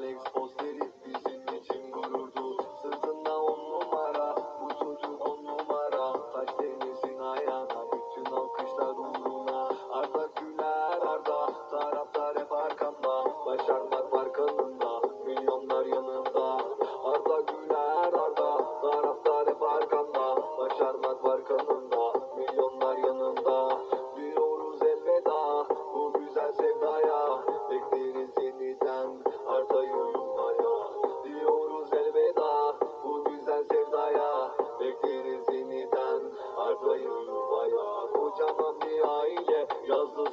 Alex posteri bizim için gururdu. Sırtında on numara bu çocuk on numara. Taş ayağına bütün alkışlar uğruna. Arda güler Arda taraftar hep Başarmak farkında milyonlar yanında. goes